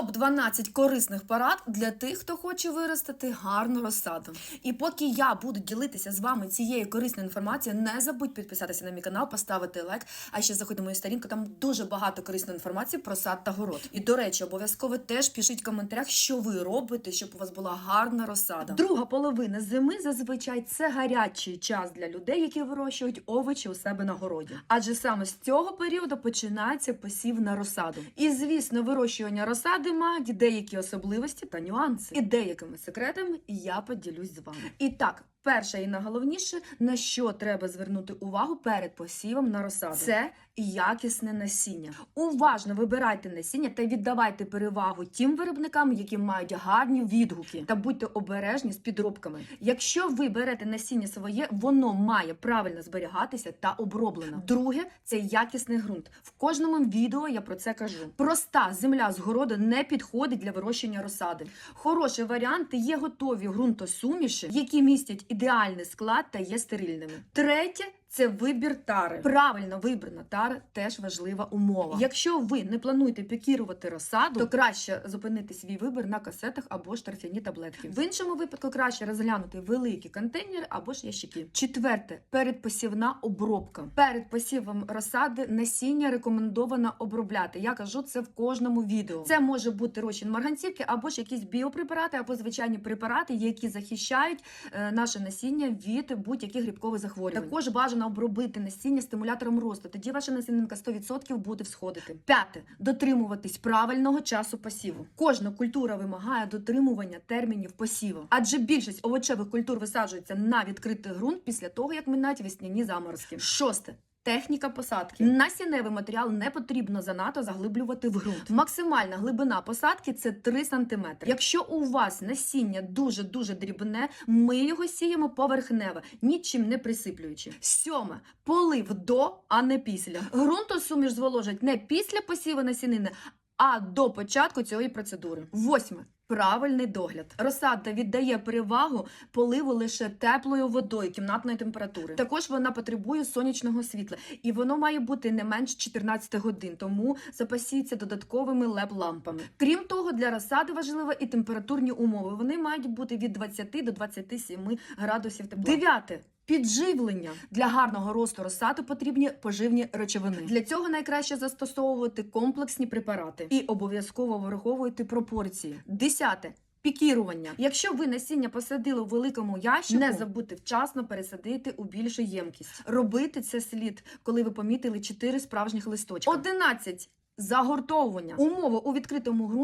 Топ 12 корисних порад для тих, хто хоче виростити гарну розсаду. І поки я буду ділитися з вами цією корисною інформацією, не забудь підписатися на мій канал, поставити лайк. А ще заходь на мою сторінку. Там дуже багато корисної інформації про сад та город. І до речі, обов'язково теж пишіть в коментарях, що ви робите, щоб у вас була гарна розсада. Друга половина зими зазвичай це гарячий час для людей, які вирощують овочі у себе на городі. Адже саме з цього періоду починається посів на розсаду. І звісно, вирощування розсади має деякі особливості та нюанси. І деякими секретами я поділюсь з вами. І так. Перше і найголовніше, на що треба звернути увагу перед посівом на розсаду, це якісне насіння. Уважно вибирайте насіння та віддавайте перевагу тим виробникам, які мають гарні відгуки, та будьте обережні з підробками. Якщо ви берете насіння своє, воно має правильно зберігатися та оброблено. Друге це якісний ґрунт. В кожному відео я про це кажу. Проста земля з городу не підходить для вирощення розсади. Хороший варіант є готові ґрунтосуміші, які містять ідеальний склад та є стерильними. Третє. Це вибір тари. Правильно вибрана тара теж важлива умова. Якщо ви не плануєте пікірувати розсаду, то краще зупинити свій вибір на касетах або ж торфяні таблетки. В іншому випадку краще розглянути великі контейнери або ж ящики. Четверте передпосівна обробка. Перед посівом розсади насіння рекомендовано обробляти. Я кажу це в кожному відео. Це може бути розчин марганцівки або ж якісь біопрепарати, або звичайні препарати, які захищають е, наше насіння від будь-яких грибкових захворювань. Також бажано обробити насіння стимулятором росту. Тоді ваша насінинка 100% буде всходити. П'яте дотримуватись правильного часу посіву. Кожна культура вимагає дотримування термінів посіву, адже більшість овочевих культур висаджується на відкритий ґрунт після того, як минають весняні заморозки. Шосте. Техніка посадки. Насінневий матеріал не потрібно занадто заглиблювати в ґрунт. Максимальна глибина посадки це 3 см. Якщо у вас насіння дуже-дуже дрібне, ми його сіємо поверхнево, нічим не присиплюючи. Сьоме. Полив до, а не після. Ґрунтосуміш зволожать не після посіву насінини, а до початку цієї процедури. Восьме. Правильний догляд. Розсада віддає перевагу поливу лише теплою водою кімнатної температури. Також вона потребує сонячного світла, і воно має бути не менш 14 годин, тому запасіться додатковими леп лампами. Крім того, для розсади важливі і температурні умови. Вони мають бути від 20 до 27 градусів тепла. Дев'яте. Підживлення для гарного росту розсади потрібні поживні речовини. Для цього найкраще застосовувати комплексні препарати і обов'язково враховуйте пропорції. Десяте. Пікірування. Якщо ви насіння посадили у великому ящику, не забудьте вчасно пересадити у більшу ємкість. Робити це слід, коли ви помітили 4 справжніх листочка. 11. Загортовування. Умови у відкритому ґрунті